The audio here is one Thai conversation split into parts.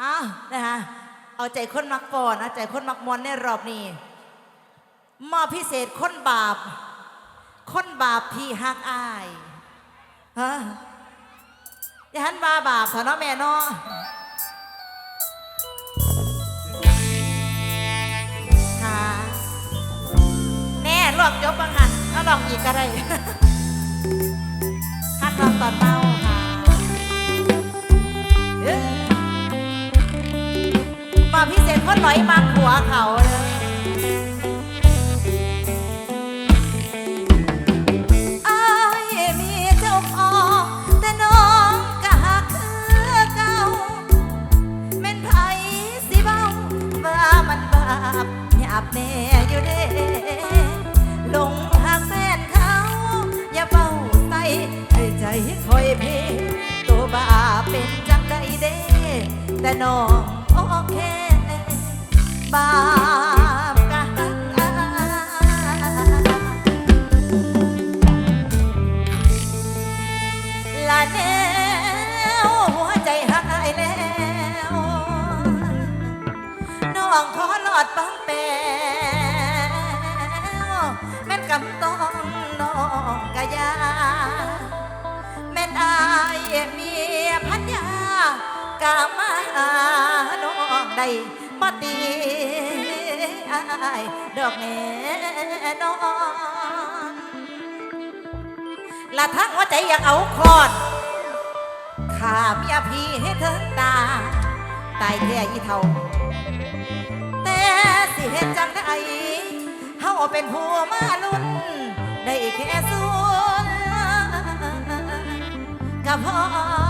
อ้าวนะคะเอาใจคนมักปอนเอาใจคนมักมวนในรอบนี้มอบพิเศษคนบาป คนบาปที่ฮักอายฮะอย่าหันมาบาปเถอะเนาะแม่เนาะค่ะแน่ลวกจบบังหันเอาลองอีกก็ได้ฮักลองตอนเมา พิเศษคอยมาขัวเขาเลยอายมีเจ้าของแต่น้องก็หักคือเก่าแม่นไผสิเบาว่ามันบาปหยาบแน่อยู่เด้หลงหักแฟนเขา อย่าเบาใส่ให้ใจคอยเพตัวบาปเป็นจังใดเด้แต่น้อง นอนละทั้งหัวใจอยากเอาคอนข้าเมียพี่ให้เธอตา ตายแท้ยี่เท่า แต่สิเฮ็ดจังได้เฮาเป็นผู้มาลุ้นได้แค่ส่วนก็พอ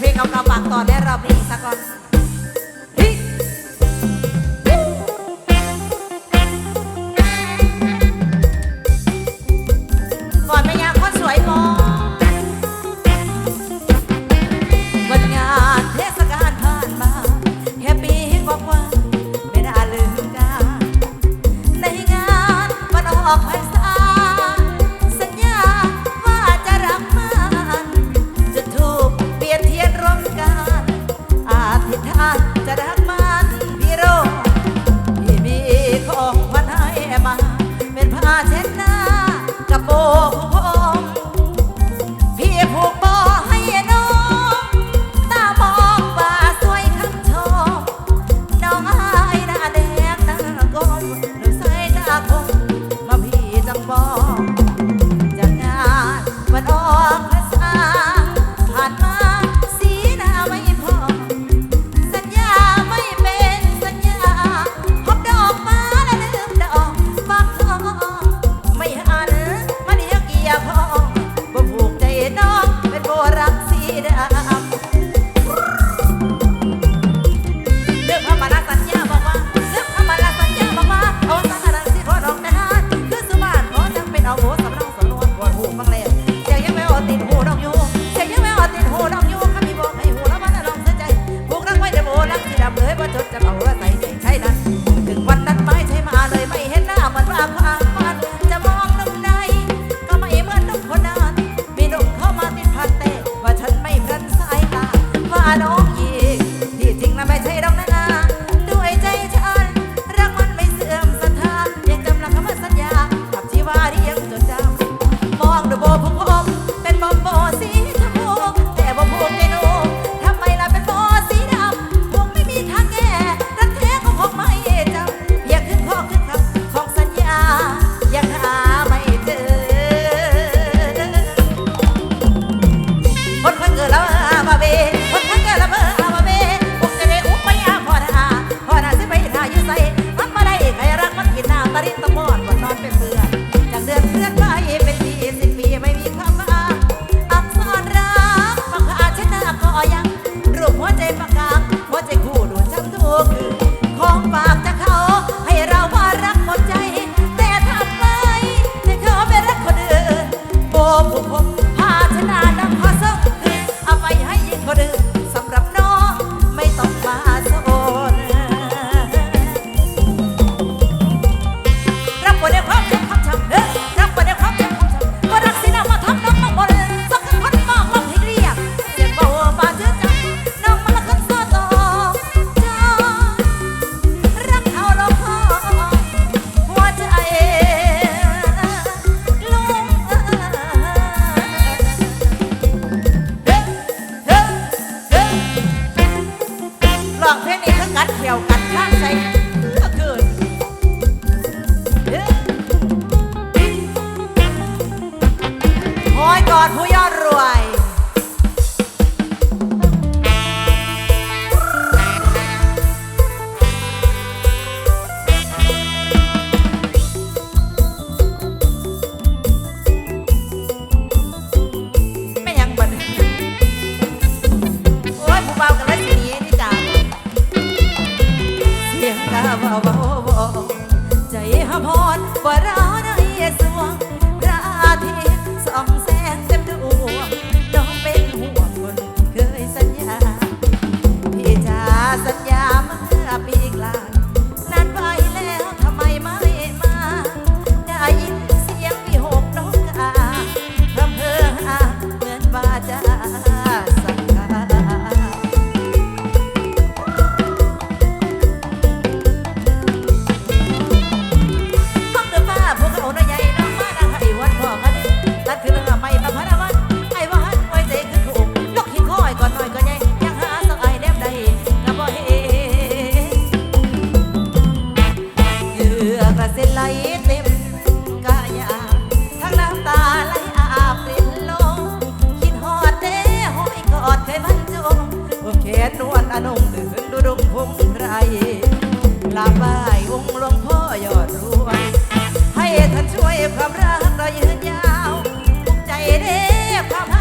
เพลงเก่าๆปากต่อได้รอบนี้สักก่อน เดินดุดมพงไรลาบ่ายองหลวงพ่อยอดรวงให้ท่านช่วยความรักเรายืนยาวใจเด้ความ